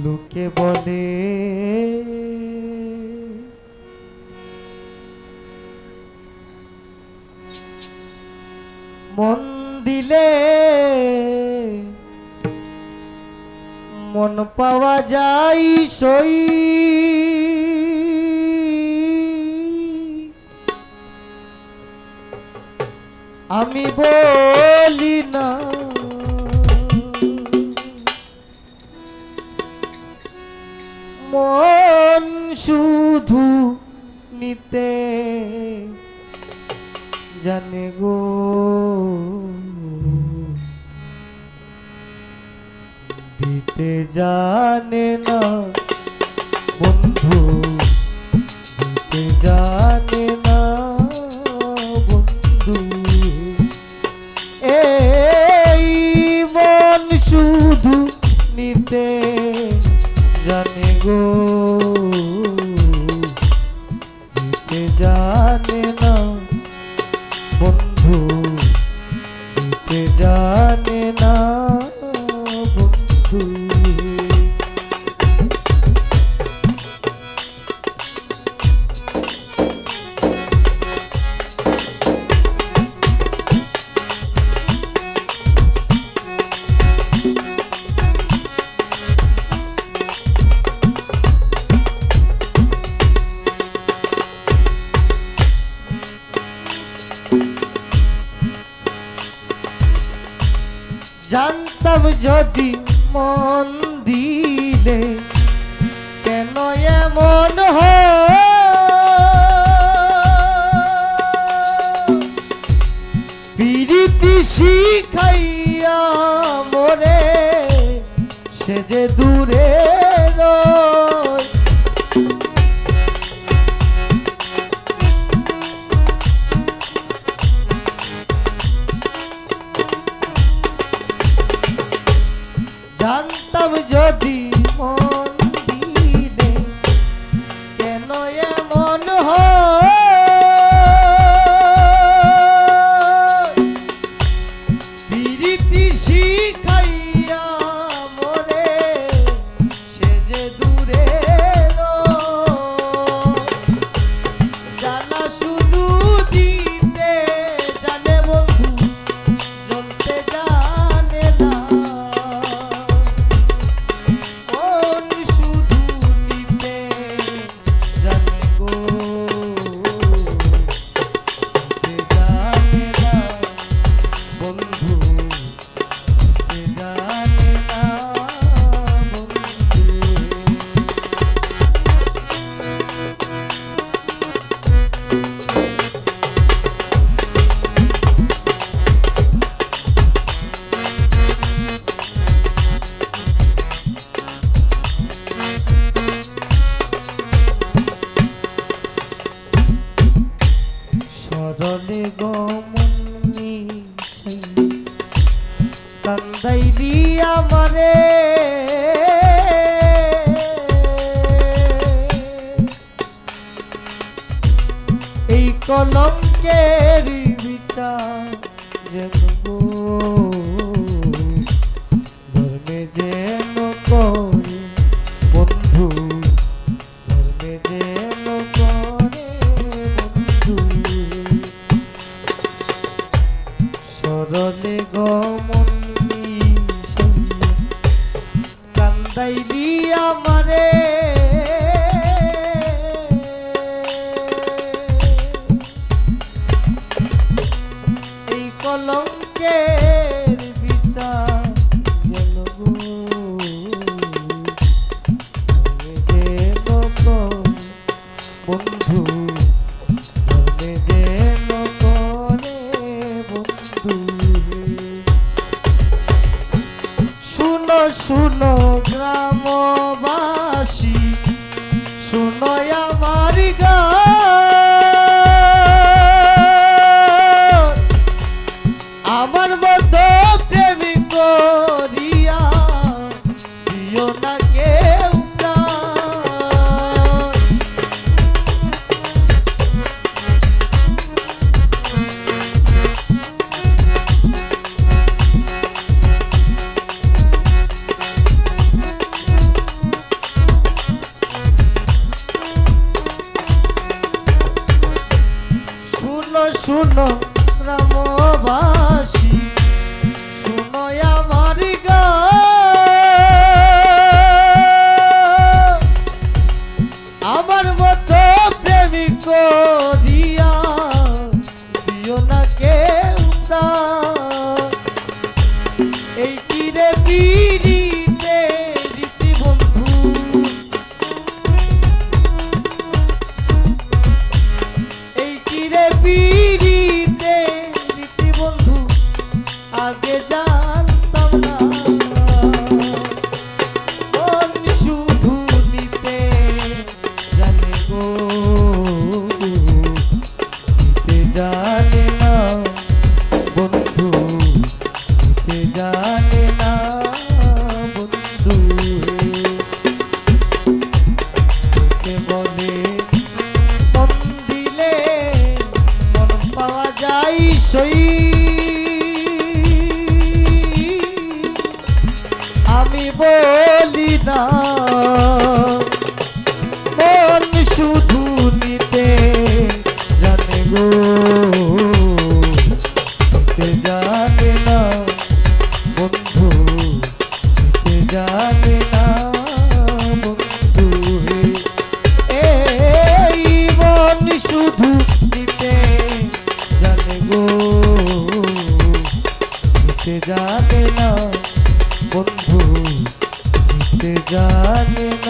লোকে বলে মন দিলে মন পাওয়া যায় সই। আমি বলি না নিতে জানে গো। দিতে জানে না বন্ধু, দিতে জানে না বন্ধু। এই মন শুধু নিতে জানে গো। জানতাম যদি মন দিলে কেন এমন পিরিতি শিখাইয়া মোরে সে যে দূরে কান্দাই আমারে। মারে এই কলঙ্কের বিচার amor. আশ্রমবাস। আমি বলি না, মন শুধু নিতে জানে গো। জানে না, বন্ধু জানে না, বন্ধু এই মন শুধু নিতে জানে গো। জানে না বন্ধু জানে